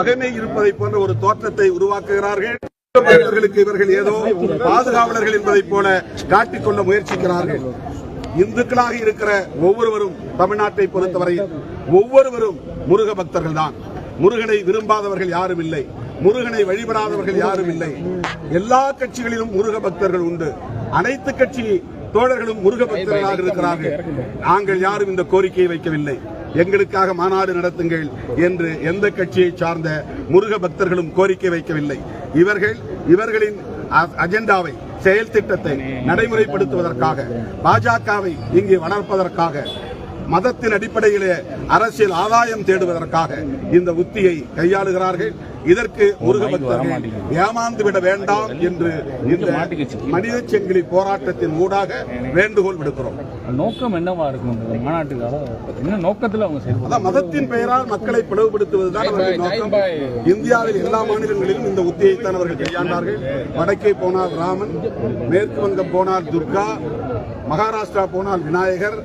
பகைமை இருப்பதை போன்ற ஒரு தோற்றத்தை உருவாக்குகிறார்கள். இவர்கள் ஏதோ பாதுகாவலர்கள் என்பதைப் போல காட்டிக்கொள்ள முயற்சிக்கிறார்கள். இந்துக்களாக இருக்கிற ஒவ்வொருவரும் தமிழ்நாட்டை பொறுத்தவரையில் ஒவ்வொருவரும் முருக பக்தர்கள் தான். முருகனை விரும்பாதவர்கள் யாரும் இல்லை. முருகனை வழிபடாதவர்கள் யாரும் இல்லை. எல்லா கட்சிகளிலும் முருக பக்தர்கள் உண்டு. அனைத்து கட்சி தோழர்களும் முருக பக்தர்களாக இருக்கிறார்கள். நாங்கள் யாரும் இந்த கோரிக்கையை வைக்கவில்லை. எங்களுக்காக மாநாடு நடத்துங்கள் என்று எந்த கட்சியை சார்ந்த முருக பக்தர்களும் கோரிக்கை வைக்கவில்லை. இவர்கள் இவர்களின் அஜெண்டாவை செயல் திட்டத்தை நடைமுறைப்படுத்துவதற்காக பாஜகவை இங்கே வளர்ப்பதற்காக மதத்தின் அடிப்படையிலே அரசியல் ஆதாயம் தேடுவதற்காக இந்த உத்தியை கையாளுகிறார்கள். இதற்கு முருக பக்தர்கள் ஏமாந்து விட வேண்டாம் என்று இந்த மனித செங்கிலி போராட்டத்தின் ஊடாக வேண்டுகோள் விடுக்கிறோம். நோக்கம் என்னவா இருக்கும் மாநாட்டுக்காக? என்ன நோக்கத்துல அவங்க அதான் மதத்தின் பெயரால் மக்களை பிளவுபடுத்துவதுதான் அவர்கள் நோக்கம். இந்தியாவில் எல்லா மாநிலங்களிலும் இந்த உத்தியைத்தான் அவர்கள் கையாண்டார்கள். வடக்கே போனால் ராமன் மேற்கு வங்கம் போனால் துர்கா மகாராஷ்டிரா போனால் விநாயகர்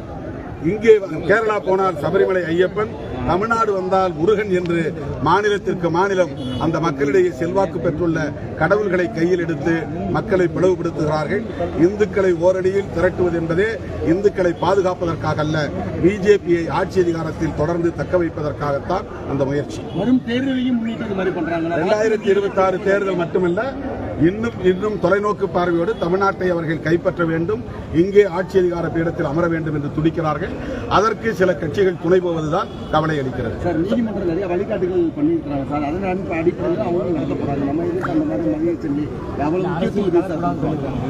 இங்கே கேரளா போனால் சபரிமலை ஐயப்பன் தமிழ்நாடு வந்தால் முருகன் என்று மாநிலத்திற்கு மாநிலம் அந்த மக்களிடையே செல்வாக்கு பெற்றுள்ள கடவுள்களை கையில் எடுத்து மக்களை பிளவுபடுத்துகிறார்கள். இந்துக்களை ஓரடியில் திரட்டுவது என்பதே இந்துக்களை பாதுகாப்பதற்காக அல்ல பிஜேபியை ஆட்சி அதிகாரத்தில் தொடர்ந்து தக்க வைப்பதற்காகத்தான் அந்த முயற்சி. வரும் தேர்தலையும் இரண்டாயிரத்தி இருபத்தி ஆறு தேர்தல் மட்டுமல்ல இன்னும் இன்னும் தொலைநோக்கு பார்வையோடு தமிழ்நாட்டை அவர்கள் கைப்பற்ற வேண்டும். இங்கே ஆட்சி அதிகார பீடத்தில் அமர வேண்டும் என்று துடிக்கிறார்கள். அதற்கு சில கட்சிகள் துணை போவதுதான் கவலை அளிக்கிறது. சார் நீதிமன்றம் நிறைய வழிகாட்டுகள் பண்ணியிருக்கிறாங்க. சார் அதன் அடிப்ப- அடிப்படையில் அவங்க நடத்த சொல்லி எவ்வளவு முக்கியத்துவம்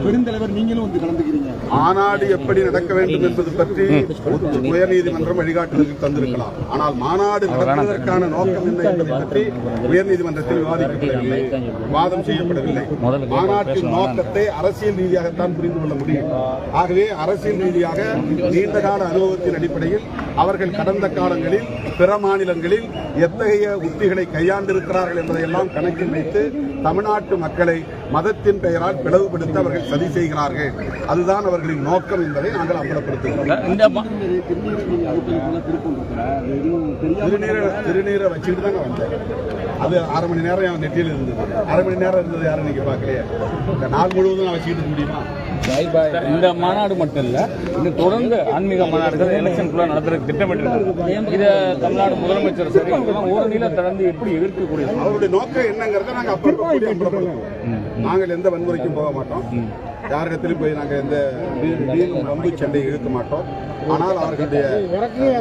பெருந்தலைவர் நீங்களும் வந்து கலந்துக்கிறீங்க. மாநாடு எப்படி நடக்க வேண்டும் என்பது பற்றி உச்ச- உயர்நீதிமன்றம் வழிகாட்டுதல் தந்திருக்கலாம். ஆனால் மாநாடு நடத்துவதற்கான நோக்கம் என்ன என்பதை பற்றி உயர்நீதிமன்றத்தில் விவாதிக்கப்படவில்லை. வாதம் செய்யப்படவில்லை. மாநாட்டின் நோக்கத்தை அரசியல் ரீதியாகத்தான் புரிந்து கொள்ள முடியும். ஆகவே அரசியல் ரீதியாக நீண்ட கால அனுபவத்தின் அடிப்படையில் அவர்கள் கடந்த காலங்களில் பிற மாநிலங்களில் எத்தகைய உத்திகளை கையாண்டிருக்கிறார்கள் என்பதையெல்லாம் கணக்கில் வைத்து தமிழ்நாட்டு மக்களை மதத்தின் பெயரால் பிளவுபடுத்த அவர்கள் சதி செய்கிறார்கள். அதுதான் அவர்களின் நோக்கம் என்பதை நாங்கள் அம்பலப்படுத்துகிறோம். திருநீரை திருநீரை வச்சுக்கிட்டு தாங்க வந்தேன். அது அரை மணி நேரம் என் நெற்றியில் இருந்தது. அரை மணி நேரம் இருந்தது யாரும் நீங்க பார்க்கலையே. இந்த நாள் முழுவதும் நான் வச்சுக்கிட்டு முடியுமா? இந்த மாநாடு மட்டும் இல்ல இது தொடர்ந்து ஆன்மீக மாநாடுகள் எலெக்ஷனுக்குள்ள நடத்துறதுக்கு திட்டமிட்டிருக்காங்க. இதை தமிழ்நாடு முதலமைச்சர் சரி ஒரு நிலை தொடர்ந்து எப்படி எதிர்க்கக்கூடிய அவருடைய நோக்கம் என்னங்கிறத நாங்க அப்பப்போ கூடி அம்பலப்படுத்துவோம் நாங்கள் எந்த வன்முறைக்கும் போக மாட்டோம். யாரிடத்திலும் போய் நாங்கள் எந்த வம்பு சண்டை இழுக்க மாட்டோம். ஆனால் அவர்களுடைய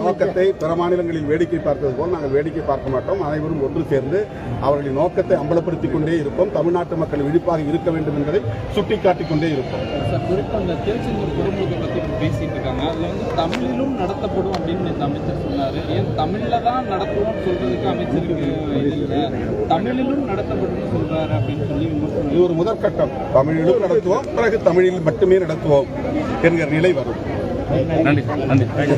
நோக்கத்தை பிற மாநிலங்களில் வேடிக்கை பார்த்தது போல் நாங்கள் வேடிக்கை பார்க்க மாட்டோம். அனைவரும் ஒன்று சேர்ந்து அவர்களின் நோக்கத்தை அம்பலப்படுத்திக் கொண்டே இருப்போம். தமிழ்நாட்டு மக்கள் விழிப்பாக இருக்க வேண்டும் என்பதை சுட்டிக்காட்டிக் கொண்டே இருப்போம். பேசிட்டு இருக்காங்க. அதில் வந்து தமிழிலும் நடத்தப்படும் அப்படின்னு அமைச்சர் சொன்னார். ஏன் தமிழில் தான் நடத்துவோம்னு சொல்றதுக்கு அமைச்சருக்கு தமிழிலும் நடத்தப்படும்னு சொல்றாரு அப்படின்னு சொல்லி இது ஒரு முதற்கட்டம். தமிழிலும் நடத்துவோம் பிறகு தமிழில் மட்டுமே நடத்துவோம் என்கிற நிலை வரும். நன்றி நன்றி.